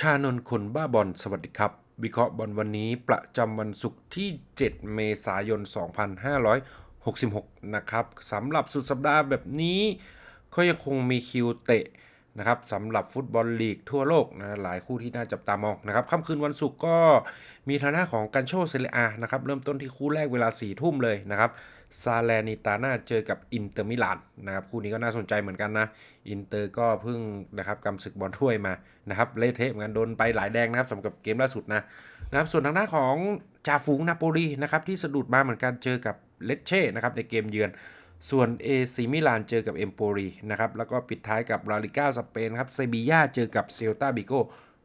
ชานนคนบ้าบอลสวัสดีครับ วิเคราะห์บอลวันนี้ประจำวันศุกร์ที่ 7 เมษายน 2566 นะครับสำหรับสุดสัปดาห์แบบนี้ ก็ยังคงมีคิวเตะ นะครับสำหรับฟุตบอลลีกทั่วโลกนะหลายคู่ที่น่าจับตามองนะครับค่ำคืนวันศุกร์ก็มีทางหน้าของกันโชเซเลอานะครับเริ่มต้นที่คู่แรกเวลา4ทุ่มเลยนะครับซาแลนิตาน่าเจอกับอินเตอร์มิลานนะครับคู่นี้ก็น่าสนใจเหมือนกันนะอินเตอร์ก็เพิ่งนะครับกำศึกบอลถ้วยมานะครับเละเทะเหมือนกันโดนไปหลายแดงนะครับสำหรับเกมล่าสุดนะนะครับส่วนทางด้าของจาฝูงนาโปลีนะครับที่สะดุดมาเหมือนกันเจอกับเลเช่นะครับในเกมเยือน ส่วนเอซีมิลานเจอกับเอมโปรีนะครับ แล้วก็ปิดท้ายกับลาลิก้าสเปนครับเซบียาเจอกับเซลตาบิโก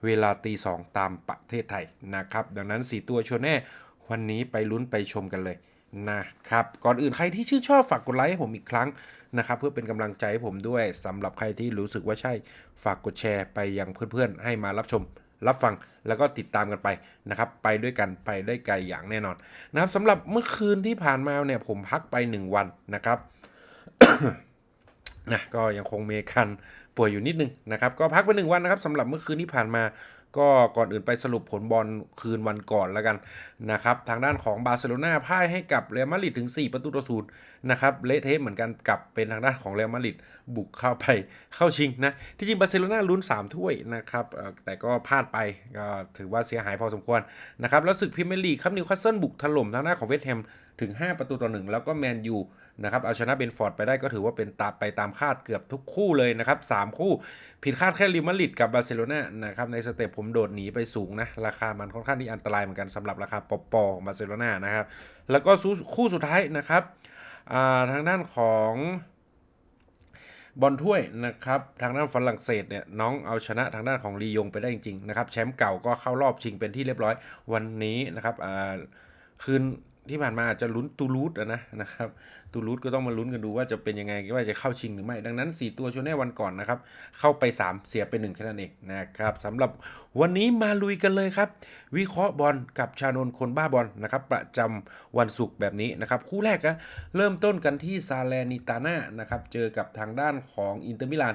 เวลาตีสองตามประเทศไทยนะครับ ดังนั้น 4 ตัวชวนแน่ วันนี้ไปลุ้นไปชมกันเลยนะครับ ก่อนอื่นใครที่ชื่นชอบฝากกดไลค์ให้ผมอีกครั้งนะครับ เพื่อเป็นกำลังใจให้ผมด้วยสำหรับใครที่รู้สึกว่าใช่ฝากกดแชร์ไปยังเพื่อนๆ ให้มารับชม รับฟังแล้วก็ติดตามกันไปนะครับ ไปด้วยกันไปได้ไกลอย่างแน่นอนนะครับสำหรับเมื่อคืนที่ผ่านมาเนี่ยผมพักไป 1 วันนะครับนะก็ยังคงมีคันป่วยอยู่นิดนึงนะครับ ก็พักไปหนึ่งวันนะครับสำหรับเมื่อคืนที่ผ่านมา ก็ก่อนอื่นไปสรุปผลบอลคืนวันก่อนแล้วกันนะครับ ทางด้านของบาร์เซโลนาพ่ายให้กับเรอัลมาดริดถึง 4 ประตูต่อศูนย์นะครับเละเทะเหมือนกันกับเป็นทางด้านของเรอัลมาดริดบุกเข้าไปเข้าชิงนะที่จริงบาร์เซโลนาลุ้น 3 ถ้วยนะครับแต่ก็พลาดไปก็ถือว่าเสียหายพอสมควรนะครับแล้วศึกพรีเมียร์ลีกครับนิวคาสเซิลบุกถล่มทางด้านของเวสต์แฮมถึง 5 ประตูต่อหนึ่งแล้วก็แมนยู นะครับเอาชนะเบนฟอร์ดไปได้ก็ถือว่าเป็นตาไปตามคาดเกือบทุกคู่เลยนะครับสามคู่ ผิดคาดแค่ริมาริดกับบาร์เซโลนานะครับในสเตปผมโดดหนีไปสูงนะ ราคามันค่อนข้างที่อันตรายเหมือนกันสำหรับราคาปอปอของบาร์เซโลนานะครับ แล้วก็คู่สุดท้ายนะครับทางด้านของบอลถ้วยนะครับ ทางด้านฝรั่งเศสเนี่ยน้องเอาชนะทางด้านของลียงไปได้จริงๆนะครับแชมป์เก่าก็เข้ารอบชิงเป็นที่เรียบร้อยวันนี้นะครับคืน ที่ผ่านมาอาจจะลุ้นตูลูสนะนะครับตูลูสก็ต้องมาลุ้นกันดูว่าจะเป็นยังไงว่าจะเข้าชิงหรือไม่ ดังนั้น 4 ตัวชนแน่วันก่อนนะครับ เข้าไป 3 เสียไป1แค่นั้นเองนะครับสำหรับวันนี้มาลุยกันเลยครับ วิเคราะห์บอลกับชานนคนบ้าบอลนะครับ ประจำวันศุกร์แบบนี้นะครับ คู่แรกนะเริ่มต้นกันที่ซาเลนิตาน่านะครับเจอกับทางด้านของอินเตอร์มิลาน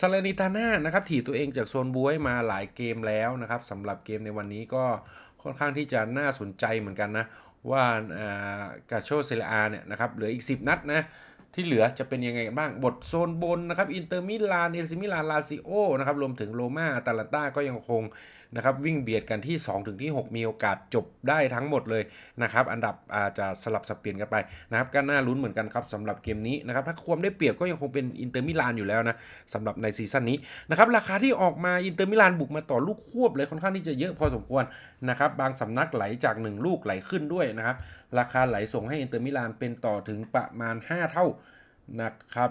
ซาเลนิตาน่านะครับถีบตัวเองจากโซนบวยมาหลายเกมแล้วนะครับสำหรับเกมในวันนี้ก็ค่อนข้างที่จะน่าสนใจเหมือนกันนะ ว่ากาโชเซเลอาเนี่ยนะครับเหลืออีก 10 นัดนะที่เหลือจะเป็นยังไงบ้าง บทโซนบนนะครับอินเตอร์มิลานเอซิมิลานลาซิโอนะครับรวมถึงโรมาอาตาลันตาก็ยังคงนะครับวิ่งเบียดกันที่ 2 ถึงที่ 6 มีโอกาสจบได้ทั้งหมดเลยนะครับอันดับอาจจะสลับสับเปลี่ยนกันไปนะครับก็น่าลุ้นเหมือนกันครับสำหรับเกมนี้นะครับถ้าความได้เปรียบก็ยังคงเป็นอินเตอร์มิลานอยู่แล้วนะสำหรับในซีซั่นนี้นะครับราคาที่ออกมาอินเตอร์มิลานบุกมาต่อลูกควบเลยค่อนข้างที่จะเยอะพอสมควรนะครับบางสำนักไหลจาก 1 ลูกไหลขึ้นด้วยนะครับราคาไหลส่งให้อินเตอร์มิลานเป็นต่อถึงประมาณ 5 เท่า นะครับ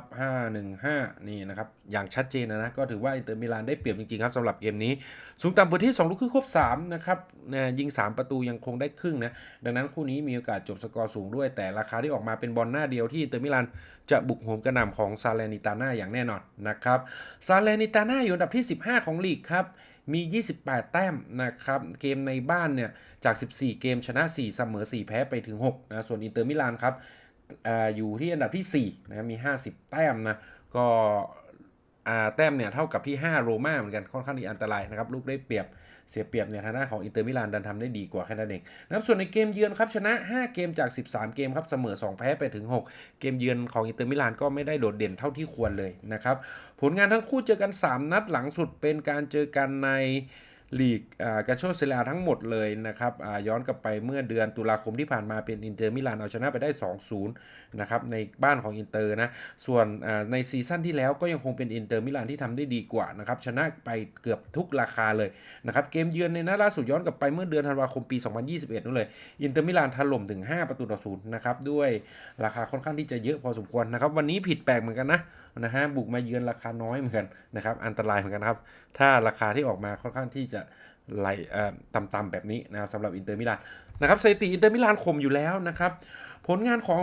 515 นี่นะครับ อย่างชัดเจนนะนะ ก็ถือว่าอินเตอร์มิลานได้เปรียบจริงๆครับสำหรับเกมนี้ สูงต่ำเปิดที่ 2 ลูกครึ่งครบ 3 นะครับนะยิง 3 ประตูยังคงได้ครึ่งนะ ดังนั้นคู่นี้มีโอกาสจบสกอร์สูงด้วย แต่ราคาที่ออกมาเป็นบอลหน้าเดียวที่อินเตอร์มิลานจะบุกโหมกระหน่ำของซาเลนิตาน่าอย่างแน่นอนนะครับซาเลนิตาน่าอยู่อันดับที่ 15 ของลีกครับมี 28 แต้มนะครับ เกมในบ้านเนี่ย จาก 14 เกมชนะ 4 เสมอ 4 แพ้ไปถึง 6 นะ ส่วนอินเตอร์มิลานครับ อยู่ที่อันดับที่ 4 นะมี 50 แต้มนะ ก็แต้มเนี่ยเท่ากับที่ 5 โรม่าเหมือนกันค่อนข้างที่อันตรายนะครับลูกได้เปรียบเสียเปรียบเนี่ยทางด้านของอินเตอร์มิลานดันทำได้ดีกว่าแค่นั้นเองนะครับส่วนในเกมเยือนครับชนะ 5 เกมจาก 13 เกมครับเสมอ 2 แพ้ไปถึง 6 เกมเยือนของอินเตอร์มิลานก็ไม่ได้โดดเด่นเท่าที่ควรเลยนะครับผลงานทั้งคู่เจอกัน 3 นัดหลังสุดเป็นการเจอกันใน ลีกกาโชเซลาทั้งหมดเลยนะครับย้อนกลับไปเมื่อเดือนตุลาคมที่ผ่านมาเป็นอินเตอร์มิลานเอาชนะไปได้ 2-0 นะครับในบ้านของอินเตอร์นะ ส่วนในซีซั่นที่แล้วก็ยังคงเป็นอินเตอร์มิลานที่ทำได้ดีกว่านะครับชนะไปเกือบทุกราคาเลยนะครับเกมเยือนในนัดล่าสุดย้อนกลับไปเมื่อเดือนธันวาคมปี 2021นู่นเลยอินเตอร์มิลานถล่มถึง 5 ประตูต่อศูนย์นะครับด้วยราคาค่อนข้างที่จะเยอะพอสมควรนะครับวันนี้ผิดแปลกเหมือนกันนะ นะฮะบุกมาเยือนราคาน้อยเหมือนกันนะครับ อันตรายเหมือนกันครับ ถ้าราคาที่ออกมาค่อนข้างที่จะไหลต่ำๆแบบนี้นะครับสำหรับอินเตอร์มิลานนะครับสถิติอินเตอร์มิลานข่มอยู่แล้วนะครับผลงานของ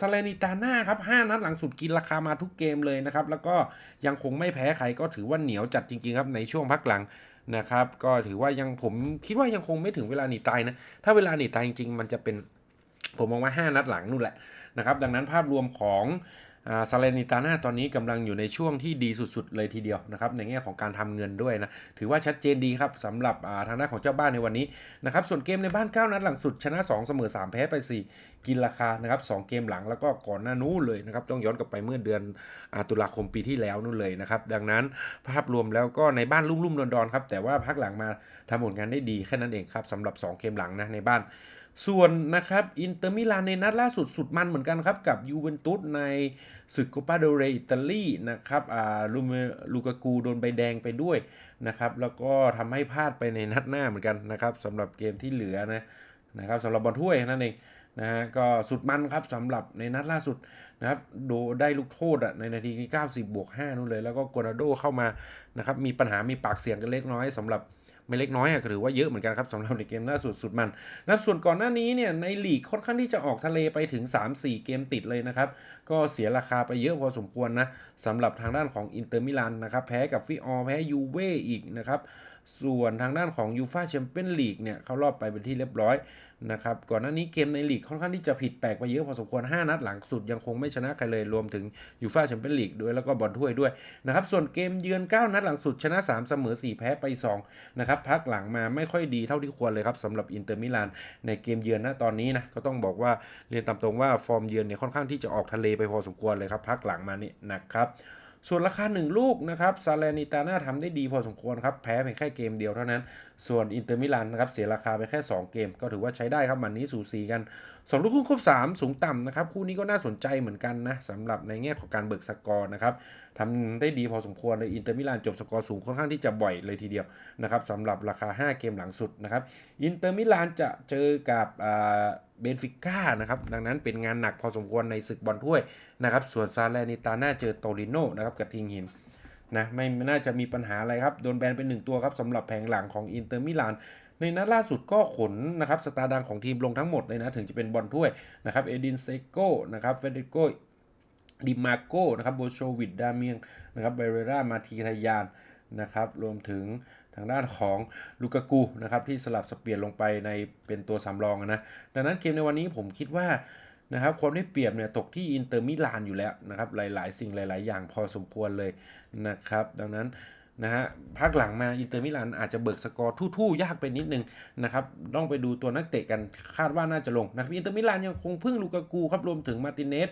ซาเลนิตาน่าครับ5นัดหลังสุดกินราคามาทุกเกมเลยนะครับ แล้วก็ยังคงไม่แพ้ใครก็ถือว่าเหนียวจัดจริงๆครับในช่วงพักหลังนะครับ ก็ถือว่ายังผมคิดว่ายังคงไม่ถึงเวลาหนีตายนะ ถ้าเวลาหนีตายจริงๆ มันจะเป็นผมมองว่า 5 นัดหลังนู่นแหละนะครับ ดังนั้นภาพรวมของ ซาเลนิตาน่าตอนนี้กำลังอยู่ในช่วงที่ดีสุดๆ เลยทีเดียวนะครับในแง่ของการทำเงินด้วยนะ ถือว่าชัดเจนดีครับสำหรับอ่าทางด้านของเจ้าบ้านในวันนี้นะครับส่วนเกมในบ้าน 9 นัดหลังสุดชนะ 2 เสมอ 3 แพ้ไป 4 กินราคานะครับสเกมหลังแล้วก็ก่อนหน้านู้นเลยนะครับต้องย้อนกลับไปเมื่อเดือนอตุลาคมปีที่แล้วนู่นเลยนะครับดังนั้นภาพรวมแล้วก็ในบ้านลุ่มๆดอนๆครับแต่ว่าพักหลังมาทำผลงานได้ดีแค่นั้นเองครับสำหรับ 2 เกมหลังนะในบ้าน ส่วนนะครับอินเตอร์มิลานในนัดล่าสุดสุดมันเหมือนกันครับกับยูเวนตุสในศึกโคปาเดเรอิตาลีนะครับอ่าลูเมลูกากูโดนใบแดงไปด้วยนะครับแล้วก็ทำให้พลาดไปในนัดหน้าเหมือนกันนะครับสำหรับเกมที่เหลือนะนะครับสำหรับบอลถ้วยนั่นเองนะฮะก็สุดมันครับสำหรับในนัดล่าสุดนะครับโดได้ลูกโทษอะในนาทีที่90บวก5นู่นเลย แล้วก็โกนาโดเข้ามานะครับมีปัญหามีปากเสียงกันเล็กน้อยสำหรับ ไม่เล็กน้อยอะก็ถือว่าเยอะเหมือนกันครับสำหรับในเกมล่าสุดสุดมันนะครับส่วนก่อนหน้านี้เนี่ยในลีกค่อนข้างที่จะออกทะเลไปถึง 3-4 เกมติดเลยนะครับ ก็เสียราคาไปเยอะพอสมควรนะสำหรับทางด้านของอินเตอร์มิลานนะครับแพ้กับฟิออแพ้ยูเว่อีกนะครับส่วนทางด้านของยูฟาแชมเปี้ยนลีกเนี่ยเข้ารอบไปเป็นที่เรียบร้อย นะครับก่อนหน้านี้เกมในลีกค่อนข้างที่จะผิดแปลกไปเยอะพอสมควร 5 นัดหลังสุดยังคงไม่ชนะใครเลยรวมถึงยูฟาแชมเปี้ยนลีกด้วยแล้วก็บอลถ้วยด้วยนะครับส่วนเกมเยือน 9 นัดหลังสุดชนะ 3 เสมอ 4 แพ้ไป2นะครับพักหลังมาไม่ค่อยดีเท่าที่ควรเลยครับสำหรับอินเตอร์มิลานในเกมเยือนนะตอนนี้นะก็ต้องบอกว่าเรียนตามตรงว่าฟอร์มเยือนเนี่ยค่อนข้างที่จะออกทะเลไปพอสมควรเลยครับพักหลังมานี่นะครับ ส่วนราคา 1 ลูกนะครับซาเลนิตาน่าทำได้ดีพอสมควรครับ แพ้เพียงแค่เกมเดียวเท่านั้น ส่วนอินเตอร์มิลานนะครับเสียราคาไปแค่ 2 เกม ก็ถือว่าใช้ได้ครับมันนี้สูสีกัน 2 ลูกครึ่ครบ 3 สูงต่ำนะครับคู่นี้ก็น่าสนใจเหมือนกันนะสำหรับในแง่ของการเบิกสกอร์นะครับทำได้ดีพอสมควรเลยอินเตอร์มิลานจบสกอร์สูงค่อนข้างที่จะบ่อยเลยทีเดียวนะครับสำหรับราคา 5 เกมหลังสุดนะครับอินเตอร์มิลานจะเจอกับ เบนฟิก้านะครับดังนั้นเป็นงานหนักพอสมควรในศึกบอลถ้วยนะครับส่วนซาเลนิตาน่าเจอโตริโนนะครับกับทิงหินนะไม่น่าจะมีปัญหาอะไรครับ โดนแบนเป็นหนึ่งตัวครับสำหรับแผงหลังของอินเตอร์มิลานในนัดล่าสุดก็ขนนะครับสตาร์ดังของทีมลงทั้งหมดเลยนะถึงจะเป็นบอลถ้วยนะครับเอดินเซโกนะครับเฟเดโกดิมาโกนะครับโบโชวิดดาเมียงนะครับเบเรรามาทีทายานนะครับรวมถึง ทางด้านของลูกากูนะครับที่สลับสเปลี่ยนลงไปในเป็นตัวสำรองนะดังนั้นเกมในวันนี้ผมคิดว่านะครับความได้เปรียบเนี่ยตกที่อินเตอร์มิลานอยู่แล้วนะครับหลาย ๆ สิ่งหลาย ๆ อย่างพอสมควรเลยนะครับดังนั้นนะฮะพักหลังมาอินเตอร์มิลานอาจจะเบิกสกอร์ทู่ๆ ยากไปนิดนึงนะครับต้องไปดูตัวนักเตะกันคาดว่าน่าจะลงนะครับอินเตอร์มิลานยังคงพึ่งลูกากูครับรวมถึงมาติเนส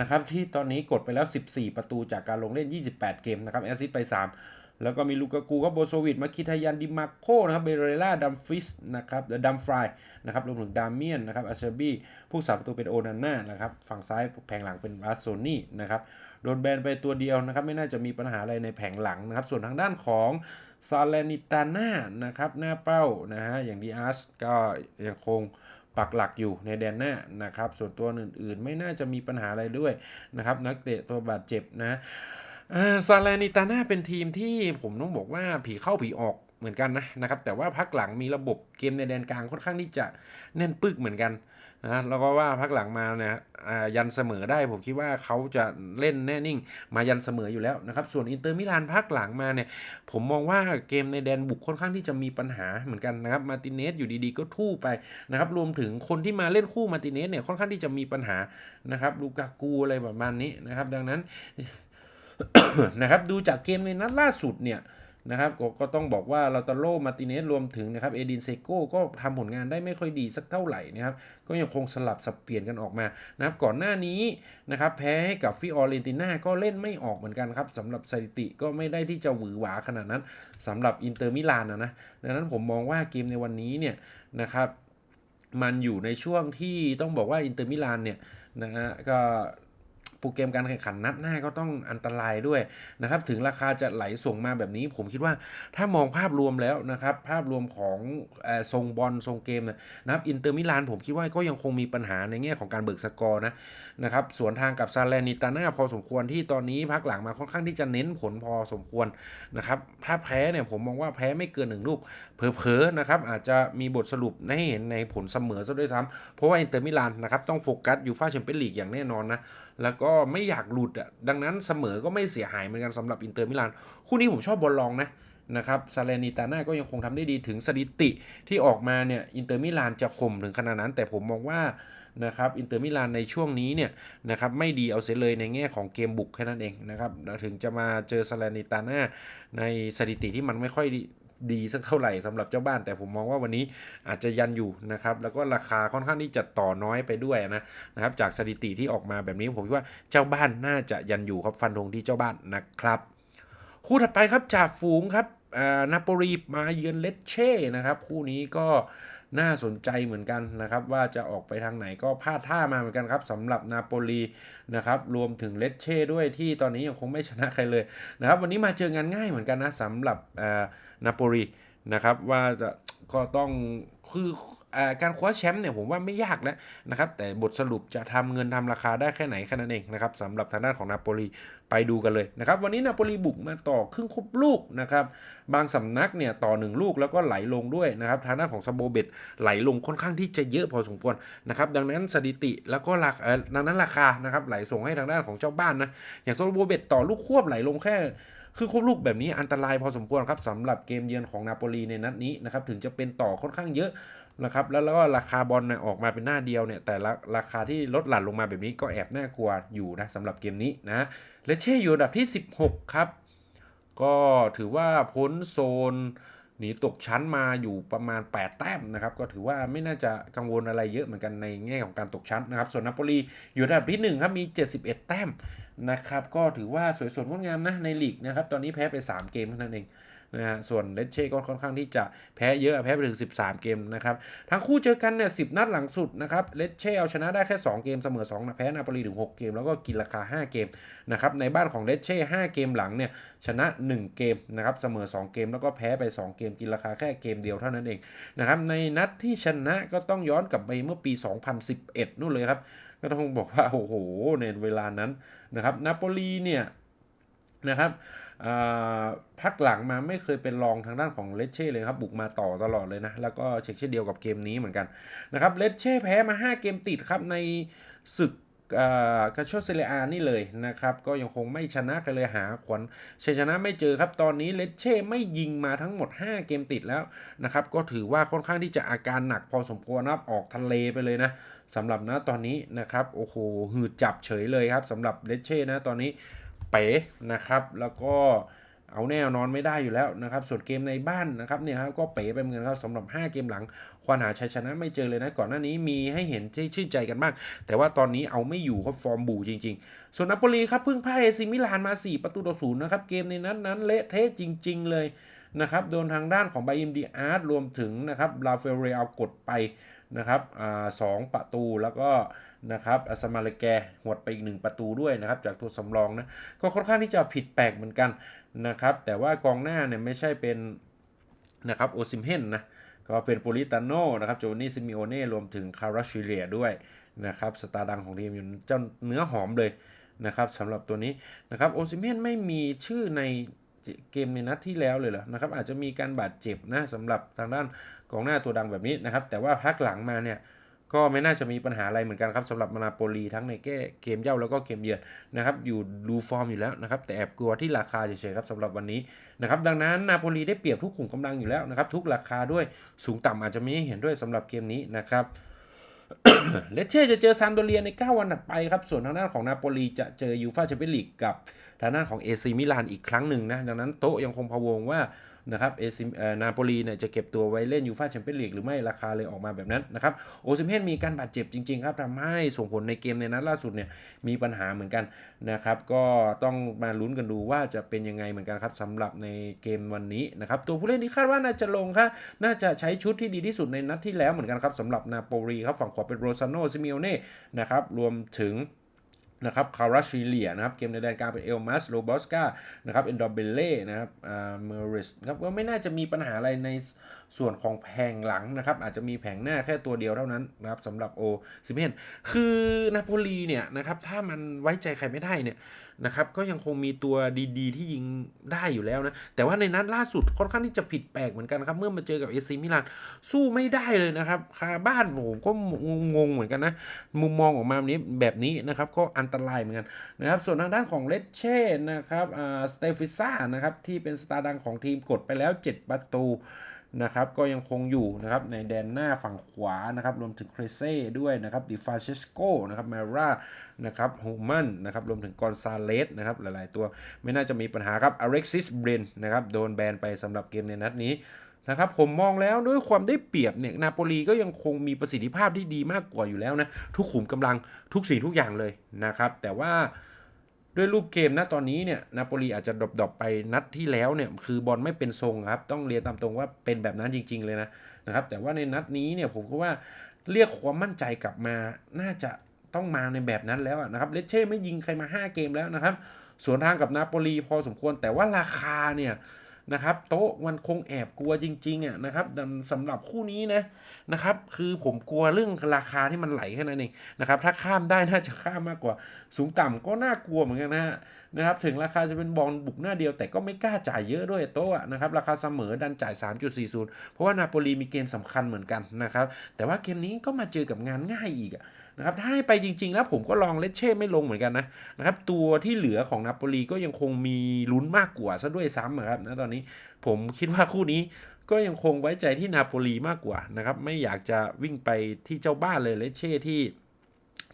นะครับที่ตอนนี้กดไปแล้ว 14 ประตูจากการลงเล่น 28 เกมนะครับแอสซิสต์ไป 3 แล้วก็มีลูกากูครับโบโซวิดมาคิทายันดิมาโคนะครับเบเรล่าดัมฟิสนะครับดัมฟรายนะครับรวมถึงดามเมียนนะครับอาเชบี้ผู้สาประตูเป็นโอนาน่านะครับฝั่งซ้ายแผงหลังเป็นบาสโซนี่นะครับโดนแบนไปตัวเดียวนะครับไม่น่าจะมีปัญหาอะไรในแผงหลังนะครับส่วนทางด้านของซาเลนิตาน่านะครับหน้าเป้านะฮะอย่างดีอาร์สก็ยังคงปักหลักอยู่ในแดนหน้านะครับส่วนตัวอื่นๆ ไม่น่าจะมีปัญหาอะไรด้วยนะครับนักเตะตัวบาดเจ็บนะ ซาเลนิตาน่าเป็นทีมที่ผมต้องบอกว่าผีเข้าผีออกเหมือนกันนะนะครับแต่ว่าพักหลังมีระบบเกมในแดนกลางค่อนข้างที่จะแน่นปึกเหมือนกันนะแล้วก็ว่าพักหลังมาเนี่ยยันเสมอได้ ผมคิดว่าเขาจะเล่นแน่นิ่ง มายันเสมออยู่แล้วนะครับส่วนอินเตอร์มิลานพักหลังมาเนี่ยผมมองว่าเกมในแดนบุกค่อนข้างที่จะมีปัญหาเหมือนกันนะครับมาติเนสอยู่ดีๆก็ทู่ไปนะครับรวมถึงคนที่มาเล่นคู่มาติเนสเนี่ยค่อนข้างที่จะมีปัญหานะครับลูกากูอะไรประมาณนี้นะครับดังนั้น นะครับดูจากเกมในนัดล่าสุดเนี่ยนะครับกก็ต้องบอกว่าลาตาโลมาติเนสรวมถึงนะครับเอดินเซโกก็ทำผลงานได้ไม่ค่อยดีสักเท่าไหร่นะครับก็ยังคงสลับสับเปลี่ยนกันออกมานะครับก่อนหน้านี้นะครับแพ้ให้กับฟิออเรนติน่าก็เล่นไม่ออกเหมือนกันครับสำหรับสถิติก็ไม่ได้ที่จะหวือหวาขนาดนั้นสำหรับอินเตอร์มิลานนะนะดังนั้นผมมองว่าเกมในวันนี้เนี่ยนะครับมันอยู่ในช่วงที่ต้องบอกว่าอินเตอร์มิลานเนี่ยนะฮะก็ โปรแกรมการแข่งขันนัดหน้าก็ต้องอันตรายด้วยนะครับ ถึงราคาจะไหลส่งมาแบบนี้ ผมคิดว่าถ้ามองภาพรวมแล้วนะครับ ภาพรวมของทรงบอลทรงเกมนะครับอินเตอร์มิลานผมคิดว่าก็ยังคงมีปัญหาในแง่ของการเบิกสกอร์นะนะครับสวนทางกับซาเลนิตาน่าพอสมควรที่ตอนนี้พักหลังมาค่อนข้างที่จะเน้นผลพอสมควรนะครับถ้าแพ้เนี่ยผมมองว่าแพ้ไม่เกินหนึ่งลูกเผลอๆนะครับอาจจะมีบทสรุปให้เห็นในผลเสมอซะด้วยซ้ำเพราะว่าอินเตอร์มิลานนะครับต้องโฟกัสยูฟ่าแชมเปี้ยนลีกอย่างแน่นอนนะ แล้วก็ไม่อยากหลุดอะดังนั้นเสมอก็ไม่เสียหายเหมือนกันสำหรับอินเตอร์มิลานคู่นี้ผมชอบบอลลองนะนะครับซาเลนิตาน่าก็ยังคงทำได้ดีถึงสถิติที่ออกมาเนี่ยอินเตอร์มิลานจะข่มถึงขนาดนั้น แต่ผมมองว่านะครับอินเตอร์มิลานในช่วงนี้เนี่ยนะครับไม่ดีเอาเสียเลยในแง่ของเกมบุกแค่นั้นเองนะครับถึงจะมาเจอซาเลนิตาน่าในสถิติที่มันไม่ค่อย ดีสักเท่าไหร่สำหรับเจ้าบ้าน แต่ผมมองว่าวันนี้อาจจะยันอยู่นะครับแล้วก็ราคาค่อนข้างที่จะต่อน้อยไปด้วยนะนะครับจากสถิติที่ออกมาแบบนี้ผมคิดว่าเจ้าบ้านน่าจะยันอยู่ครับฟันธงที่เจ้าบ้านนะครับคู่ถัดไปครับจ่าฝูงครับนาโปลีมาเยือนเลสเช่นะครับคู่นี้ก็น่าสนใจเหมือนกันนะครับ ว่าจะออกไปทางไหนก็พลาดท่ามาเหมือนกันครับสำหรับนาโปลีนะครับรวมถึงเลสเช่ด้วยที่ตอนนี้ยังคงไม่ชนะใครเลยนะครับวันนี้มาเจองานง่ายเหมือนกันนะสำหรับอ่า นาโปลีนะครับว่าจะก็ต้องคืออการคว้าแชมป์เนี่ยผมว่าไม่ยากแล้วนะครับแต่บทสรุปจะทำเงินทำราคาได้แค่ไหนแค่นั้นเองนะครับสำหรับทางด้านของนาโปลีไปดูกันเลยนะครับวันนี้นาโปลีบุกมาต่อครึ่งครบลูกนะครับบางสำนักเนี่ยต่อ 1 ลูกแล้วก็ไหลลงด้วยนะครับทางด้านของซาโบเบตไหลลงค่อนข้างที่จะเยอะพอสมควรนะครับดังนั้นสถิติแล้วก็ราคาดังนั้นราคานะครับไหลส่งให้ทางด้านของเจ้าบ้านนะอย่างซาโบเบตต่อลูกควบไหลลงแค่ คือครบลูกแบบนี้อันตรายพอสมควรครับสำหรับเกมเยือนของนาโปลีในนัดนี้นะครับถึงจะเป็นต่อค่อนข้างเยอะนะครับแล้วแล้วก็ราคาบอลเนี่ยออกมาเป็นหน้าเดียวเนี่ยแต่ละราคาที่ลดหลั่นลงมาแบบนี้ก็แอบน่ากลัวอยู่นะสำหรับเกมนี้นะเลเช่อยู่อันดับที่ 16 ครับ ก็ถือว่าพ้นโซน หนีตกชั้นมาอยู่ประมาณ 8 แต้มนะครับ ก็ถือว่าไม่น่าจะกังวลอะไรเยอะเหมือนกันในแง่ของการตกชั้นนะครับ ส่วนนาโปลีอยู่อันดับที่ 1 ครับ มี 71 แต้มนะครับ ก็ถือว่าสวยสดงดงามนะในลีกนะครับ ตอนนี้แพ้ไป 3 เกมเท่านั้นเอง นะฮะส่วนเลเช่ก็ค่อนข้างที่จะแพ้เยอะแพ้ไปถึง 13 เกมนะครับทั้งคู่เจอกันเนี่ยสินัดหลังสุดนะครับเลเช่เอาชนะได้แค่ 2 เกมเสมอ2นะแพ้นาโปลีถึง 6 เกม แล้วก็กินราคา 5 เกมนะครับในบ้านของเลเช่5เกมหลังเนี่ยชนะ 1 เกมนะครับเสมอ 2 เกม แล้วก็แพ้ไป 2 เกมกินราคาแค่เกมเดียวเท่านั้นเองนะครับในนัดที่ชนะก็ต้องย้อนกลับไปเมื่อปี 2011นู่นเลยครับก็ต้องบอกว่าโอ้โหในเวลานั้นนะครับนาโปลีเนี่ยนะครับ พักหลังมาไม่เคยเป็นรองทางด้านของเลเช่เลยครับ บุกมาต่อตลอดเลยนะ แล้วก็เช็คเช่นเดียวกับเกมนี้เหมือนกันนะครับเลเช่แพ้มา 5 เกมติดครับในศึกกาโชเซเลียนี่เลยนะครับ ก็ยังคงไม่ชนะใครเลยหาขวัญชัยชนะไม่เจอครับ ตอนนี้เลเช่ไม่ยิงมาทั้งหมด 5 เกมติดแล้วนะครับ ก็ถือว่าค่อนข้างที่จะอาการหนักพอสมควรนะครับออกทะเลไปเลยนะสำหรับนะตอนนี้นะครับ โอ้โหหืดจับเฉยเลยครับสำหรับเลเช่นะตอนนี้ เป๋นะครับ แล้วก็เอาแน่นอนไม่ได้อยู่แล้วนะครับ ส่วนเกมในบ้านนะครับเนี่ยครับก็เป๋ไปเหมือนกันครับสำหรับ 5 เกมหลัง ควานหาชัยชนะไม่เจอเลยนะ ก่อนหน้านี้มีให้เห็นที่ชื่นใจกันบ้าง แต่ว่าตอนนี้เอาไม่อยู่ครับฟอร์มบูจริง ๆ ส่วนนาโปลีครับเพิ่งพ่ายเอซิมิลานมา 4 ประตูต่อศูนย์นะครับ เกมในนั้นนั้นเละเทะจริง ๆ เลยนะครับ โดนทางด้านของไบอิมดีอาร์ตรวมถึงนะครับลาเฟเรเอากดไปนะครับอ่าสองประตูแล้วก็ นะครับอัสมาเลแกหวดไปอีกหนึ่งประตูด้วยนะครับจากตัวสำรองนะก็ค่อนข้างที่จะผิดแปลกเหมือนกันนะครับแต่ว่ากองหน้าเนี่ยไม่ใช่เป็นนะครับโอซิมเฮนนะก็เป็นโปลิตาโนนะครับโจนี่ซิมิโอเน่รวมถึงคาราชิเลียด้วยนะครับสตาร์ดังของทีมอยู่เจ้าเนื้อหอมเลยนะครับสำหรับตัวนี้นะครับโอซิมเฮนไม่มีชื่อในเกมในนัดที่แล้วเลยเหรอนะครับอาจจะมีการบาดเจ็บนะสำหรับทางด้านกองหน้าตัวดังแบบนี้นะครับแต่ว่าพักหลังมาเนี่ย ก็ไม่น่าจะมีปัญหาอะไรเหมือนกันครับสำหรับมานาโปลีทั้งในแก้เกมเย่าแล้วก็เกมเยือนนะครับอยู่ดูฟอร์มอยู่แล้วนะครับแต่แอบกลัวที่ราคาเฉยๆครับสำหรับวันนี้นะครับดังนั้นนาโปลีได้เปรียบทุกขุมกำลังอยู่แล้วนะครับทุกราคาด้วยสูงต่ำอาจจะไม่เห็นด้วยสำหรับเกมนี้นะครับเลเช่จะเจอซามโดเรียใน 9 วันถัดไปครับ ส่วนทางด้านของนาโปลีจะเจอยูฟาแชมเปี้ยนลีกกับทางด้านของเอซีมิลานอีกครั้งหนึ่งนะ ดังนั้นโต๊ะยังคงพะวงว่า นะครับเอซินาโปลีเนี่ยจะเก็บตัวไว้เล่นยูฟาแชมเปี้ยนลีกหรือไม่ราคาเลยออกมาแบบนั้นนะครับโอซิมเฮนมีการบาดเจ็บจริงๆครับทำให้ส่งผลในเกมในนัดล่าสุดเนี่ยมีปัญหาเหมือนกันนะครับก็ต้องมาลุ้นกันดูว่าจะเป็นยังไงเหมือนกันครับสำหรับในเกมวันนี้นะครับตัวผู้เล่นที่คาดว่าน่าจะลงครับน่าจะใช้ชุดที่ดีที่สุดในนัดที่แล้วเหมือนกันครับสำหรับนาโปลีครับฝั่งขวาเป็นโรซานโนซิมิโอเน่นะครับรวมถึง นะครับคาราชิเลียนะครับ เกมในแดนกลางเป็นเอลมัสโรบอสกานะครับเอนดอเบเล่นะครับอ่าเมอริสครับก็ไม่น่าจะมีปัญหาอะไรใน ส่วนของแผงหลังนะครับอาจจะมีแผงหน้าแค่ตัวเดียวเท่านั้นนะครับสำหรับโอซิเมนคือนาโปลีเนี่ยนะครับถ้ามันไว้ใจใครไม่ได้เนี่ยนะครับก็ยังคงมีตัวดีๆ ที่ยิงได้อยู่แล้วนะ แต่ว่าในนัดล่าสุดค่อนข้างที่จะผิดแปลกเหมือนกันครับ เมื่อมาเจอกับเอซีมิลานสู้ไม่ได้เลยนะครับคาบ้านผมก็งงเหมือนกันนะ มุมมองออกมาแบบนี้แบบนี้นะครับก็อันตรายเหมือนกันนะครับส่วนทางด้านของเลเช่นะครับอ่าสเตฟิซ่านะครับที่เป็นสตาร์ดังของทีมกดไปแล้ว 7 ประตู นะครับก็ยังคงอยู่นะครับในแดนหน้าฝั่งขวานะครับรวมถึงเครเซ่ด้วยนะครับดิฟาเชสโกนะครับมาร่านะครับฮูมันนะครับรวมถึงกอนซาเลสนะครับหลายๆ ตัวไม่น่าจะมีปัญหาครับอเร็กซิสเบรนนะครับโดนแบนไปสำหรับเกมในนัดนี้นะครับผมมองแล้วด้วยความได้เปรียบเนี่ยนาโปลีก็ยังคงมีประสิทธิภาพที่ดีมากกว่าอยู่แล้วนะทุกขุมกำลังทุกสิ่งทุกอย่างเลยนะครับแต่ว่า ด้วยรูปเกมนะตอนนี้เนี่ยนาโปลีอาจจะดรอปไปนัดที่แล้วเนี่ยคือบอลไม่เป็นทรงครับ ต้องเรียนตามตรงว่าเป็นแบบนั้นจริง ๆ เลยนะนะครับ แต่ว่าในนัดนี้เนี่ยผมก็ว่าเรียกความมั่นใจกลับมาน่าจะต้องมาในแบบนั้นแล้วนะครับเลเช่ไม่ยิงใครมา 5 เกมแล้วนะครับ สวนทางกับนาโปลีพอสมควรแต่ว่าราคาเนี่ย นะครับโต๊ะมันคงแอบกลัวจริงๆอะนะครับสำหรับคู่นี้นะนะครับ คือผมกลัวเรื่องราคาที่มันไหลแค่นั้นเองนะครับถ้าข้ามได้น่าจะข้ามมากกว่า สูงต่ำก็น่ากลัวเหมือนกันนะฮะนะครับถึงราคาจะเป็นบอลบุกหน้าเดียว แต่ก็ไม่กล้าจ่ายเยอะด้วยโต๊ะนะครับราคาเสมอดันจ่าย 3.40 เพราะว่านาโปลีมีเกมสำคัญเหมือนกันนะครับแต่ว่าเกมนี้ก็มาเจอกับงานง่ายอีกอะ นะครับถ้าให้ไปจริง ๆ แล้วผมก็ลองเลเช่ไม่ลงเหมือนกันนะนะครับตัวที่เหลือของนาโปลีก็ยังคงมีลุ้นมากกว่าซะด้วยซ้ำอะครับนะตอนนี้ผมคิดว่าคู่นี้ก็ยังคงไว้ใจที่นาโปลีมากกว่านะครับไม่อยากจะวิ่งไปที่เจ้าบ้านเลยเลเช่ที่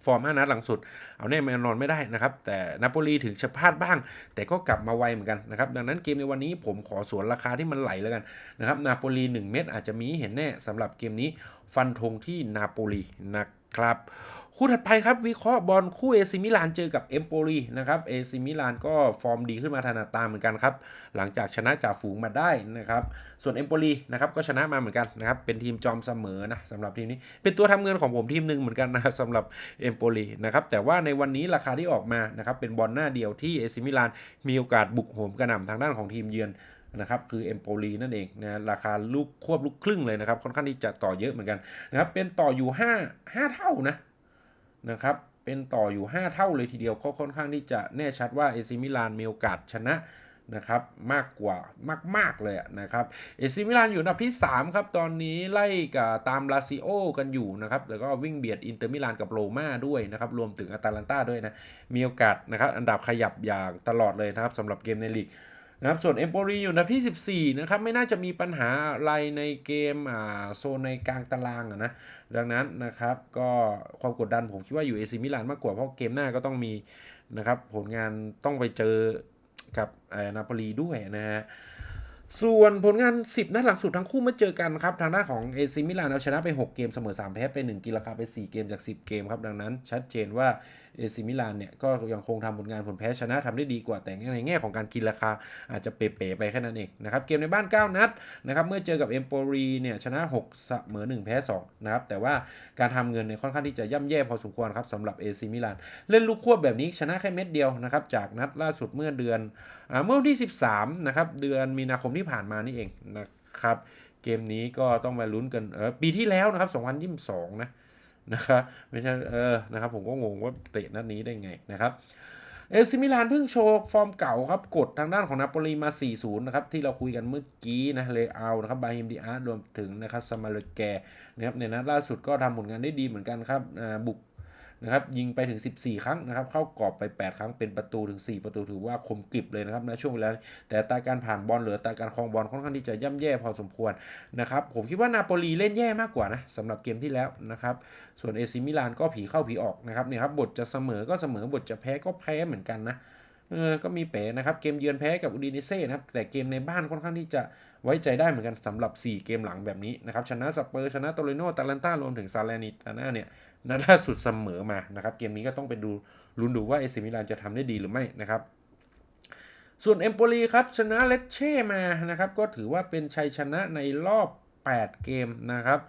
ฟอร์ม5นัดหลังสุด เอาแน่แน่นอนไม่ได้นะครับ แต่นาโปลีถึงจะพลาดบ้าง แต่ก็กลับมาไวเหมือนกันนะครับ ดังนั้นเกมในวันนี้ผมขอสวนราคาที่มันไหลแล้วกันนะครับ นาโปลี 1 เม็ดอาจจะมีเห็นแน่สำหรับเกมนี้ฟันธงที่นาโปลีนะครับ ครับคู่ถัดไปครับวิเคราะห์บอลคู่เอซิมิลานเจอกับเอมโปลีนะครับเอซิมิลานก็ฟอร์มดีขึ้นมาถนัดตามเหมือนกันครับหลังจากชนะจ่าฝูงมาได้นะครับส่วนเอมโปลีนะครับก็ชนะมาเหมือนกันนะครับเป็นทีมจอมเสมอนะสำหรับทีมนี้เป็นตัวทำเงินของผมทีมหนึ่งเหมือนกันนะครับสำหรับเอมโปลีนะครับแต่ว่าในวันนี้ราคาที่ออกมานะครับเป็นบอลหน้าเดียวที่เอซิมิลานมีโอกาสบุกโหมกระหน่ำทางด้านของทีมเยือน นะครับคือเอมโปลีนั่นเองนะราคาลูกควบลูกครึ่งเลยนะครับค่อนข้างที่จะต่อเยอะเหมือนกันนะครับเป็นต่ออยู่ 5 5 เท่านะนะครับเป็นต่ออยู่ 5 เท่าเลยทีเดียวก็ค่อนข้างที่จะแน่ชัดว่าเอซิมิลานมีโอกาสชนะนะครับมากกว่ามาก ๆ เลยนะครับเอซิมิลานอยู่อันดับที่ 3 ครับ ตอนนี้ไล่กับตามลาซิโอกันอยู่นะครับ แล้วก็วิ่งเบียดอินเตอร์มิลานกับโรม่าด้วยนะครับ รวมถึงอาตาลันตาด้วยนะ มีโอกาสนะครับ อันดับขยับอย่างตลอดเลยนะครับสำหรับเกมในลีก นะครับส่วนเอมโปรีอยู่อันดับที่ 14 นะครับ ไม่น่าจะมีปัญหาอะไรในเกมอ่าโซนในกลางตารางนะ ดังนั้นนะครับก็ความกดดันผมคิดว่าอยู่เอซิมิลานมากกว่า เพราะเกมหน้าก็ต้องมีนะครับผลงานต้องไปเจอกับนาโปลีด้วยนะฮะส่วนผลงาน 10 นัดหลังสุดทั้งคู่มื่อเจอกันครับ ทางด้านของเอซิมิลานเอาชนะไป 6 เกมเสมอ 3 แพ้ไป 1กินราคาไป 4 เกมจาก 10 เกมครับ ดังนั้นชัดเจนว่า เอซิมิลานเนี่ยก็ยังคงทำผลงานผลแพ้ชนะทำได้ดีกว่าแต่ในแง่ของการกินราคาอาจจะเป๋ๆไปแค่นั้นเองนะครับเกมในบ้าน 9 นัดนะครับเมื่อเจอกับเอมโปรีเนี่ยชนะ6เสมอ1แพ้2นะครับแต่ว่าการทำเงินเนี่ยค่อนข้างที่จะย่ำแย่พอสมควรครับสำหรับเอซิมิลานเล่นลูกควบแบบนี้ชนะแค่เม็ดเดียวนะครับจากนัดล่าสุดเมื่อเดือนอเมื่อวันที่ 13นะครับเดือนมีนาคมที่ผ่านมานี่เองนะครับเกมนี้ก็ต้องมาลุ้นกันเออปีที่แล้วนะครับ2022นะ นะครับไม่ใช่เออนะครับผมก็งงว่าเตะนัดนี้ได้ไงนะครับเอซิมิลานเพิ่งโชว์ฟอร์มเก่าครับ กดทางด้านของนาโปลีมา 4-0 นะครับ ที่เราคุยกันเมื่อกี้นะเลอานะครับบาฮิมดิอาร์รวมถึงนะครับสมาเลแกนะครับในนัดล่าสุดก็ทำผลงานได้ดีเหมือนกันครับบุก นะครับยิงไปถึง 14 ครั้งนะครับเข้ากรอบไป 8 ครั้งเป็นประตูถึง 4 ประตูถือว่าคมกริบเลยนะครับในช่วงเวลาแต่ตาการผ่านบอลหรือตาการครองบอลค่อนข้างที่จะย่ำแย่พอสมควรนะครับผมคิดว่านาโปลีเล่นแย่มากกว่านะสำหรับเกมที่แล้วนะครับส่วนเอซิมิลานก็ผีเข้าผีออกนะครับเนี่ยครับบทจะเสมอก็เสมอบทจะแพ้ก็แพ้เหมือนกันนะเออก็มีเป๋นะครับเกมเยือนแพ้กับอูดิเนเซ่นะครับแต่เกมในบ้านค่อนข้างที่จะไว้ใจได้เหมือนกันสำหรับ 4 เกมหลังแบบนี้นะครับชนะสเปอร์ชนะโตเรโนตาลันตารวมถึงซาเลนิตาน่าเนี่ย นัดล่าสุดเสมอมานะครับ เกมนี้ก็ต้องไปดูลุ้นดูว่าเอซิมิลานจะทำได้ดีหรือไม่นะครับ ส่วนเอมโปลีครับชนะเลตเช่มานะครับ ก็ถือว่าเป็นชัยชนะในรอบ 8 เกมนะครับ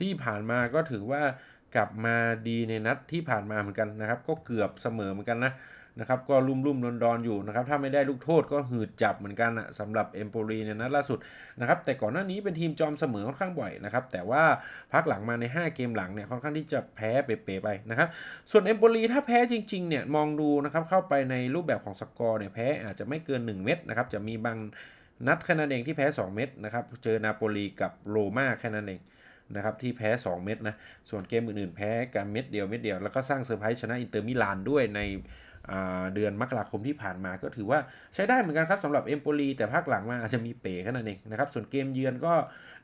ที่ผ่านมาก็ถือว่ากลับมาดีในนัดที่ผ่านมาเหมือนกันนะครับ ก็เกือบเสมอเหมือนกันนะ นะครับก็ลุ่มลุ่มดอนดอนอยู่นะครับถ้าไม่ได้ลูกโทษก็หืดจับเหมือนกันนะสำหรับเอมโปลีในนัดล่าสุดนะครับแต่ก่อนหน้านี้เป็นทีมจอมเสมอค่อนข้างบ่อยนะครับแต่ว่าพักหลังมาใน 5 เกมหลังเนี่ยค่อนข้างที่จะแพ้เป๋ๆไปนะครับส่วนเอมโปลีถ้าแพ้จริงๆเนี่ยมองดูนะครับเข้าไปในรูปแบบของสกอร์เนี่ยแพ้อาจจะไม่เกิน 1 เม็ดนะครับจะมีบางนัดแค่นั้นเองที่แพ้ 2 เม็ดนะครับเจอนาโปลีกับโรม่าแค่นั้นเองนะครับที่แพ้ 2 เม็ดนะส่วนเกมอื่นๆ แพ้กันเม็ดเดียวเม็ดเดียวแล้วก็สร้างเซอร์ไพรส์ชนะอินเตอร์มิลานด้วยใน เดือนมกราคมที่ผ่านมาก็ถือว่าใช้ได้เหมือนกันครับสำหรับเอมโปลีแต่ภาคหลังมาอาจจะมีเป๋แค่นั้นเองนะครับ ส่วนเกมเยือนก็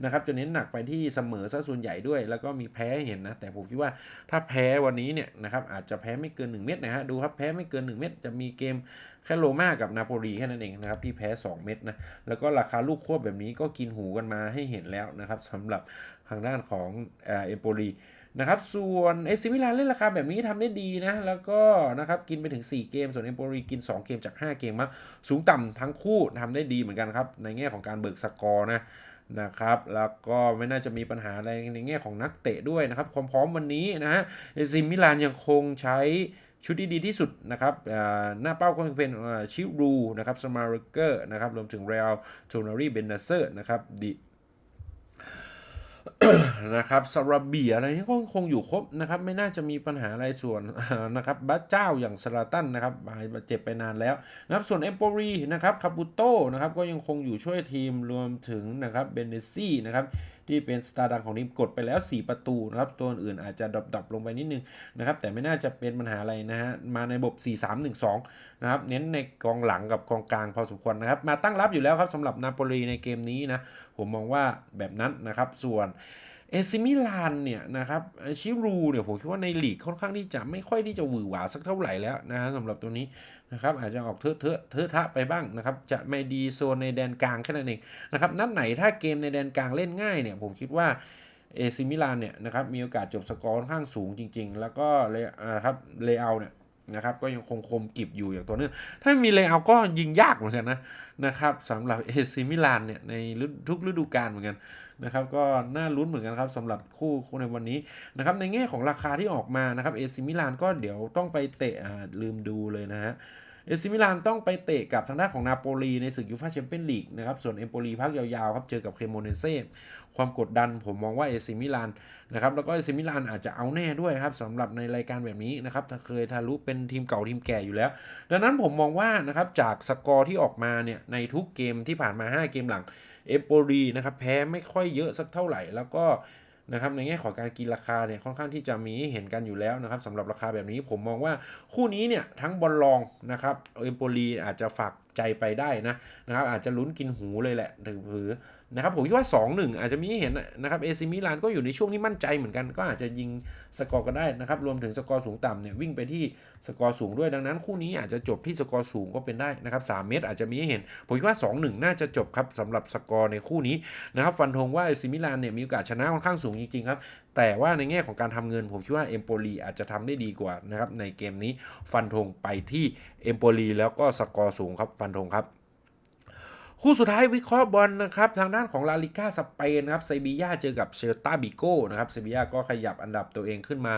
นะครับจะเน้นหนักไปที่เสมอซะส่วนใหญ่ด้วย แล้วก็มีแพ้เห็นนะ แต่ผมคิดว่าถ้าแพ้วันนี้เนี่ยนะครับอาจจะแพ้ไม่เกิน 1 เม็ดนะฮะดูครับแพ้ไม่เกิน 1 เม็ดจะมีเกมแค่โรม่ากับนาโปลีแค่นั้นเองนะครับที่แพ้ 2 เม็ดนะแล้วก็ราคาลูกควบแบบนี้ก็กินหูกันมาให้เห็นแล้วนะครับสำหรับทางด้านของเอมโปลี นะครับส่วนเอซิมิลานเล่นราคาแบบนี้ทำได้ดีนะ แล้วก็นะครับกินไปถึง 4 เกม ส่วนเอมโปลีกิน 2 เกมจาก 5 เกมมาสูงต่ำทั้งคู่ทำได้ดีเหมือนกันครับ ในแง่ของการเบิกสกอร์นะนะครับแล้วก็ไม่น่าจะมีปัญหาอะไรในแง่ของนักเตะด้วยนะครับความพร้อมวันนี้นะฮะเอซิมิลานยังคงใช้ชุดที่ดีที่สุดนะครับหน้าเป้าก็เป็นชิรูนะครับสมาร์เกอร์นะครับรวมถึงเรลโทนารีเบนเนเซอร์นะครับดิ นะครับซาราเบียอะไรนี่ก็คงอยู่ครบนะครับ ไม่น่าจะมีปัญหาอะไรส่วนนะครับบัสเจ้าอย่างสลาตันนะครับบาดเจ็บไปนานแล้วนะครับส่วนเอมโปรีนะครับคาปูโตนะครับก็ยังคงอยู่ช่วยทีมรวมถึงนะครับเบเนซี่นะครับที่เป็นสตาร์ดังของทีมกดไปแล้ว 4 ประตูนะครับตัวอื่นอาจจะดรอปลงไปนิดนึงนะครับแต่ไม่น่าจะเป็นปัญหาอะไรนะฮะมาในระบบ 4-3-1-2 นะครับเน้นในกองหลังกับกองกลางพอสมควรนะครับมาตั้งรับอยู่แล้วครับสำหรับนาโปลีในเกมนี้นะ ผมมองว่าแบบนั้นนะครับ ส่วนเอซิมิลานเนี่ยนะครับชิรูเนี่ยผมคิดว่าในลีกค่อนข้างที่จะไม่ค่อยที่จะหวือหวาสักเท่าไหร่แล้วนะฮะสำหรับตัวนี้นะครับอาจจะออกเทอะเทอะเทอะทะไปบ้างนะครับจะไม่ดีโซนในแดนกลางแค่นั้นเองนะครับนัดไหนถ้าเกมในแดนกลางเล่นง่ายเนี่ยผมคิดว่าเอซิมิลานเนี่ยนะครับมีโอกาสจบสกอร์ค่อนข้างสูงจริง ๆ แล้วก็เลยครับเลเอาเนี่ย นะครับก็ยังคงคมกิบอยู่อย่างตัวเนื่องถ้ามีเลเอาก็ยิงยากเหมือนกันนะนะครับสำหรับเอซิมิลานเนี่ยในทุกฤดูกาลเหมือนกันนะครับก็น่าลุ้นเหมือนกันครับสำหรับคู่คในวันนี้นะครับในแง่ของราคาที่ออกมานะครับเอซิมิลานก็เดี๋ยวต้องไปเตะลืมดูเลยนะฮะ เอซิมิลานต้องไปเตะกับทางด้านของนาโปลีในศึกยูฟ่าแชมเปี้ยนลีกนะครับ ส่วนเอมโปลีพักยาวๆครับ เจอกับเคโมเนเซ่ ความกดดันผมมองว่าเอซิมิลานนะครับ แล้วก็เอซิมิลานอาจจะเอาแน่ด้วยครับสำหรับในรายการแบบนี้นะครับเคยทะลุเป็นทีมเก่าทีมแก่อยู่แล้ว ดังนั้นผมมองว่านะครับจากสกอร์ที่ออกมาเนี่ยในทุกเกมที่ผ่านมา 5 เกมหลังเอมโปลีนะครับแพ้ไม่ค่อยเยอะสักเท่าไหร่แล้วก็ นะครับในแง่ของการกินราคาเนี่ยค่อนข้างที่จะมีเห็นกันอยู่แล้วนะครับสำหรับราคาแบบนี้ผมมองว่าคู่นี้เนี่ยทั้งบอลลองนะครับเอมโปลีอาจจะฝากใจไปได้นะนะครับอาจจะลุ้นกินหูเลยแหละหรือ นะครับผมคิดว่า 2-1 อาจจะมีให้เห็นนะครับเอซิมิลานก็อยู่ในช่วงที่มั่นใจเหมือนกัน ก็อาจจะยิงสกอร์กันได้นะครับรวมถึงสกอร์สูงต่ำเนี่ยวิ่งไปที่สกอร์สูงด้วยดังนั้นคู่นี้อาจจะจบที่สกอร์สูงก็เป็นได้นะครับ3เมตรอาจจะมีให้เห็น ผมคิดว่า 2-1 น่าจะจบครับสำหรับสกอร์ในคู่นี้นะครับฟันธงว่าเอซิมิลานเนี่ยมีโอกาสชนะค่อนข้างสูงจริงๆครับแต่ว่าในแง่ของการทำเงินผมคิดว่าเอมโปลีอาจจะทำได้ดีกว่านะครับในเกมนี้ฟันธงไปที่เอมโปลีแล้วก็สกอร์สูงครับฟันธงครับ คู่สุดท้ายวิเคราะห์บอลนะครับทางด้านของลาลิก้าสเปนนะครับเซบีย่าเจอกับเชลตาบิโก้นะครับเซบีย่าก็ขยับอันดับตัวเองขึ้นมา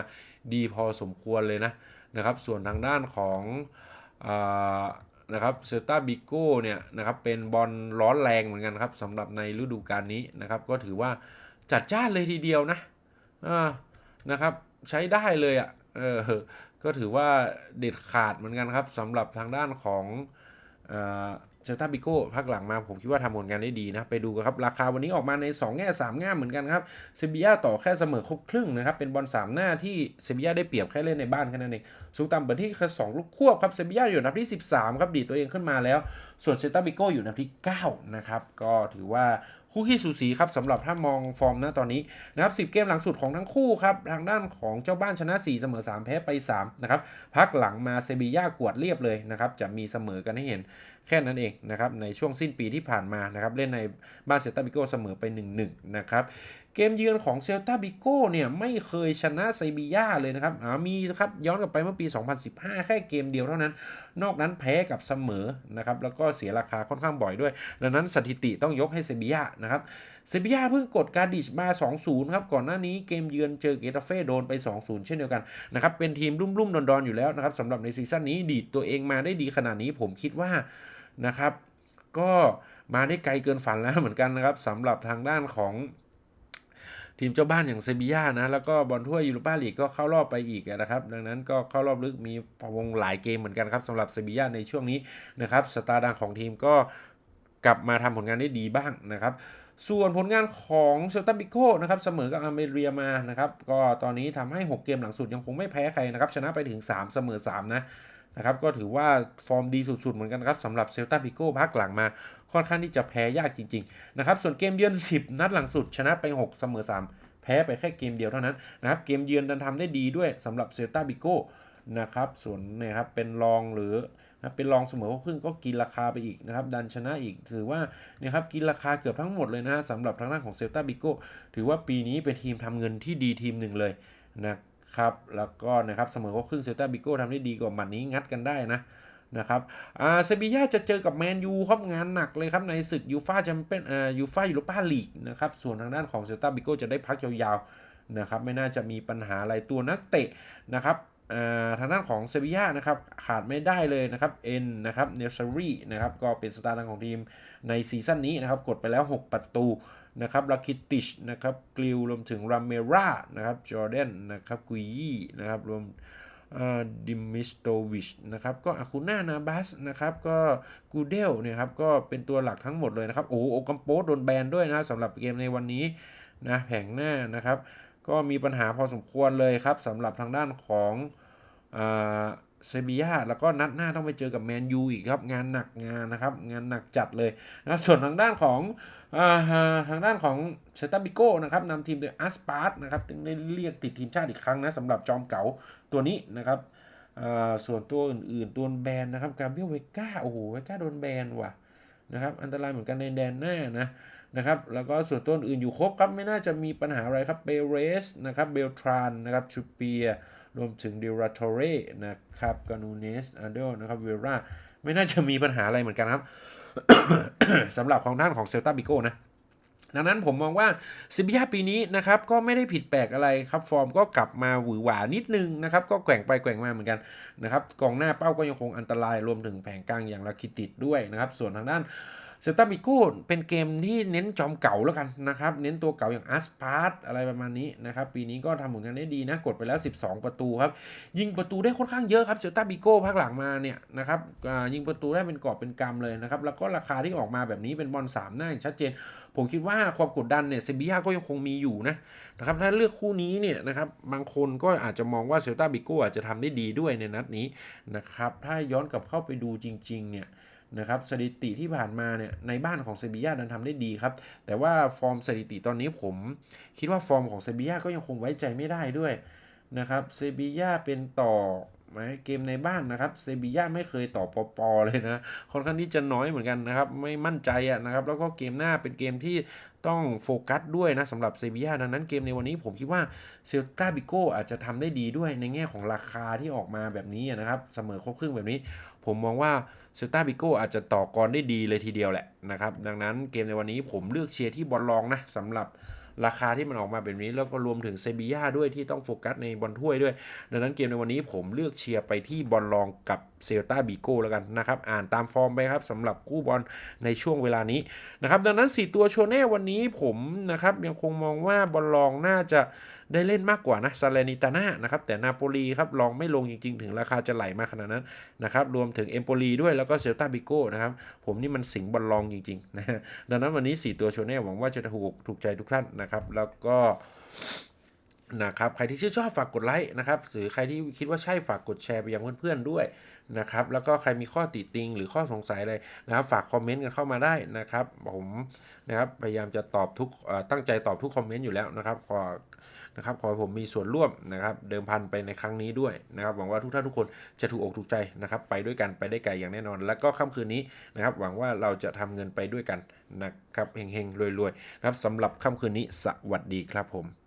ดีพอสมควรเลยนะนะครับส่วนทางด้านของนะครับเซลตาบิโก้เนี่ยนะครับเป็นบอลร้อนแรงเหมือนกันครับสำหรับในฤดูกาลนี้นะครับ ก็ถือว่าจัดจ้านเลยทีเดียวนะนะครับใช้ได้เลยอะ่ะเออก็ถือว่าเด็ดขาดเหมือนกันครับสำหรับทางด้านของ เซลตาบิโก้พักหลังมาผมคิดว่าทำผลงานได้ดีนะ ไปดูกันครับ ราคาวันนี้ออกมาใน 2 แง่ 3 แง่เหมือนกันครับเซบีย่าต่อแค่เสมอครบครึ่งนะครับ เป็นบอล3 หน้าที่เซบีย่าได้เปรียบแค่เล่นในบ้านแค่นั้นเองสูงต่ำเปิดที่แค่2ลูกควบครับเซบีย่าอยู่อันดับที่ 13 ครับ ดีตัวเองขึ้นมาแล้ว ส่วนเซลตาบิโก้อยู่อันดับที่ 9 นะครับ ก็ถือว่า คู่ขี้สูสีครับสำหรับถ้ามองฟอร์มนะตอนนี้นะครับสิเกมหลังสุดของทั้งคู่ครับทางด้านของเจ้าบ้านชนะ 4 เสมอ 3 แพ้ไป3นะครับพักหลังมาเซบีย่ากวดเรียบเลยนะครับจะมีเสมอกันให้เห็นแค่นั้นเองนะครับในช่วงสิ้นปีที่ผ่านมานะครับเล่นในบ้านเซตาบิโกเสมอไป 1-1นะครับ เกมเยือนของเซลตาบิโก้เนี่ยไม่เคยชนะไซบีย่าเลยนะครับมีครับย้อนกลับไปเมื่อปี 2015 แค่เกมเดียวเท่านั้น นอกนั้นแพ้กับเสมอนะครับแล้วก็เสียราคาค่อนข้างบ่อยด้วย ดังนั้นสถิติต้องยกให้เซบีย่านะครับเซบีย่าเพิ่งกดการดิชมา 2-0 ครับ ก่อนหน้านี้เกมเยือนเจอเกตาเฟ่โดนไป 2-0 เช่นเดียวกันนะครับเป็นทีมรุ่มๆดอนๆอยู่แล้วนะครับสำหรับในซีซั่นนี้ดีดตัวเองมาได้ดีขนาดนี้ผมคิดว่านะครับก็มาได้ไกลเกินฝันแล้วเหมือนกันนะครับสำหรับทางด้านของ ทีมเจ้าบ้านอย่างเซบีย่านะ แล้วก็บอลถ้วยยูโรปาลีกก็เข้ารอบไปอีกนะครับ ดังนั้นก็เข้ารอบลึกมีวงหลายเกมเหมือนกันครับสำหรับเซบีย่าในช่วงนี้นะครับสตาร์ดังของทีมก็กลับมาทำผลงานได้ดีบ้างนะครับส่วนผลงานของเซลตันบิโกนะครับเสมอกับอเมเรียมานะครับก็ตอนนี้ทำให้ 6 เกมหลังสุดยังคงไม่แพ้ใครนะครับชนะไปถึง 3 เสมอ 3 นะนะครับก็ถือว่าฟอร์มดีสุดๆ เหมือนกันครับสำหรับเซลตาบิโก้พักหลังมา ค่อนข้างที่จะแพ้ยากจริงๆนะครับส่วนเกมเยือน 10 นัดหลังสุด ชนะไป 6 เสมอ 3 แพ้ไปแค่เกมเดียวเท่านั้นนะครับเกมเยือนดันทำได้ดีด้วยสำหรับเซลตาบิโก้นะครับส่วนเนี่ยครับเป็นรองหรือนะเป็นรองเสมอครึ่งก็กินราคาไปอีกนะครับ ดันชนะอีกถือว่าเนี่ยครับกินราคาเกือบทั้งหมดเลยนะสำหรับทางด้านของเซลตาบิโก้ถือว่าปีนี้เป็นทีมทำเงินที่ดีทีมหนึ่งเลยนะครับ แล้วก็นะครับเสมอครึ่งเซลตาบิโก้ทำได้ดีกว่าหมัดนี้งัดกันได้นะ นะครับอ่าเซบีย่าจะเจอกับแมนยูครับงานหนักเลยครับ ในศึกยูฟาแชมเปี้ยนอ่ายูฟายูโรปาลีกนะครับ ส่วนทางด้านของเซตาบิโกจะได้พักยาวๆนะครับ ไม่น่าจะมีปัญหาอะไรตัวนักเตะนะครับอ่าทางด้านของเซบีย่านะครับขาดไม่ได้เลยนะครับเอ็นนะครับเนลซารีนะครับก็เป็นสตาร์ดังของทีมในซีซั่นนี้นะครับกดไปแล้ว 6 ประตูนะครับลาคิติชนะครับกลิวรวมถึงรามเมรานะครับจอร์แดนนะครับกุยยี่นะครับรวม ดิมิสโตวิชนะครับก็อาคูน่านาบัสนะครับก็กูเดลเนี่ยครับก็เป็นตัวหลักทั้งหมดเลยนะครับโอ้โอกัมโปโดนแบนด้วยนะสำหรับเกมในวันนี้นะแผงหน้านะครับ ก็มีปัญหาพอสมควรเลยครับสำหรับทางด้านของเซบียาแล้วก็นัดหน้าต้องไปเจอกับแมนยูอีกครับ งานหนักงานนะครับ งานหนักจัดเลยนะส่วนทางด้านของ ทางด้านของเซตาบิโก้นะครับนำทีมโดยอาร์สปาร์ตนะครับถึงได้เรียกติดทีมชาติอีกครั้งนะสำหรับจอมเก๋าตัวนี้นะครับส่วนตัวอื่นๆตัวแบนนะครับกาเบรียลเวก้าโอ้โหเวก้าโดนแบนว่ะนะครับอันตรายเหมือนกันในแดนหน้านะนะครับแล้วก็ส่วนตัวอื่นอยู่ครบครับไม่น่าจะมีปัญหาอะไรครับเบเรสนะครับเบลทรานนะครับชูเปียรวมถึงเดราโทเรนะครับกานูเนสอันเดลนะครับเวราไม่น่าจะมีปัญหาอะไรเหมือนกันครับ สำหรับของด้านของเซลตาบิโก้นะดังนั้นผมมองว่าซิบิยาปีนี้นะครับก็ไม่ได้ผิดแปลกอะไรครับฟอร์มก็กลับมาหวือหวานิดนึงนะครับก็แกว่งไปแกว่งมาเหมือนกันนะครับกองหน้าเป้าก็ยังคงอันตรายรวมถึงแผงกลางอย่างลาคิติดด้วยนะครับส่วนทางด้าน เซลตาบิโก้เป็นเกมที่เน้นจอมเก่าแล้วกันนะครับ เน้นตัวเก่าอย่างอาร์สพาร์ตอะไรประมาณนี้นะครับ ปีนี้ก็ทำผลงานได้ดีนะ กดไปแล้ว 12 ประตูครับ ยิงประตูได้ค่อนข้างเยอะครับเซลตาบิโก้พักหลังมาเนี่ยนะครับยิงประตูได้เป็นกอบเป็นกำเลยนะครับ แล้วก็ราคาที่ออกมาแบบนี้เป็นบอลสามหน้าอย่างชัดเจน ผมคิดว่าความกดดันเนี่ยเซบียาก็ยังคงมีอยู่นะนะครับถ้าเลือกคู่นี้เนี่ยนะครับบางคนก็อาจจะมองว่าเซลตาบิโก้อาจจะทำได้ดีด้วยในนัดนี้นะครับถ้าย้อนกลับเข้าไปดูจริงๆเนี่ย นะครับสถิติที่ผ่านมาเนี่ยในบ้านของเซบียาดันทำได้ดีครับ แต่ว่าฟอร์มสถิติตอนนี้ผมคิดว่าฟอร์มของเซบียาก็ยังคงไว้ใจไม่ได้ด้วยนะครับเซบียาเป็นต่อไหมเกมในบ้านนะครับเซบียาไม่เคยต่อปอปอเลยนะค่อนข้างที่จะน้อยเหมือนกันนะครับ ไม่มั่นใจอะนะครับ แล้วก็เกมหน้าเป็นเกมที่ต้องโฟกัสด้วยนะสำหรับเซบียาดังนั้นเกมในวันนี้ผมคิดว่าเซลตาบิโกอาจจะทำได้ดีด้วยในแง่ของราคาที่ออกมาแบบนี้นะครับ เสมอครบครึ่งแบบนี้ ผมมองว่า เซลตาบิโกอาจจะต่อกรได้ดีเลยทีเดียวแหละนะครับ ดังนั้นเกมในวันนี้ผมเลือกเชียร์ที่บอลลองนะสำหรับราคาที่มันออกมาแบบนี้แล้วก็รวมถึงเซบีย่าด้วยที่ต้องโฟกัสในบอลถ้วยด้วย ดังนั้นเกมในวันนี้ผมเลือกเชียร์ไปที่บอลลองกับ เซลตาบิโก้แล้วกันนะครับ อ่านตามฟอร์มไปครับสำหรับคู่บอลในช่วงเวลานี้นะครับ ดังนั้น 4 ตัวโชว์แน่วันนี้ผมนะครับยังคงมองว่าบอลลองน่าจะได้เล่นมากกว่านะซาเลนิตาน่านะครับ แต่นาโปลีครับลองไม่ลงจริง ๆ ถึงราคาจะไหลมาขนาดนั้นนะครับ รวมถึงเอมโปลีด้วยแล้วก็เซลตาบิโก้นะครับ ผมนี่มันสิงบอลลองจริงๆนะดังนั้นวันนี้ 4 ตัวโชว์แน่หวังว่าจะถูกถูกใจทุกท่านนะครับ แล้วก็นะครับใครที่ชื่นชอบฝากกดไลค์นะครับหรือใครที่คิดว่าใช่ฝากกดแชร์ไปยังเพื่อนๆด้วย นะครับ แล้วก็ใครมีข้อติติง หรือข้อสงสัยอะไรนะครับ ฝากคอมเมนต์กันเข้ามาได้นะครับ ผมนะครับพยายามจะตอบทุกตั้งใจตอบทุกคอมเมนต์อยู่แล้วนะครับขอนะครับขอผมมีส่วนร่วมนะครับ เดิมพันไปในครั้งนี้ด้วยนะครับ หวังว่าทุกท่านทุกคนจะถูกอกถูกใจนะครับ ไปด้วยกันไปได้ไกลอย่างแน่นอน แล้วก็ค่ำคืนนี้นะครับ หวังว่าเราจะทำเงินไปด้วยกันนะครับเฮงๆรวยๆนะครับสำหรับค่ำคืนนี้สวัสดีครับผม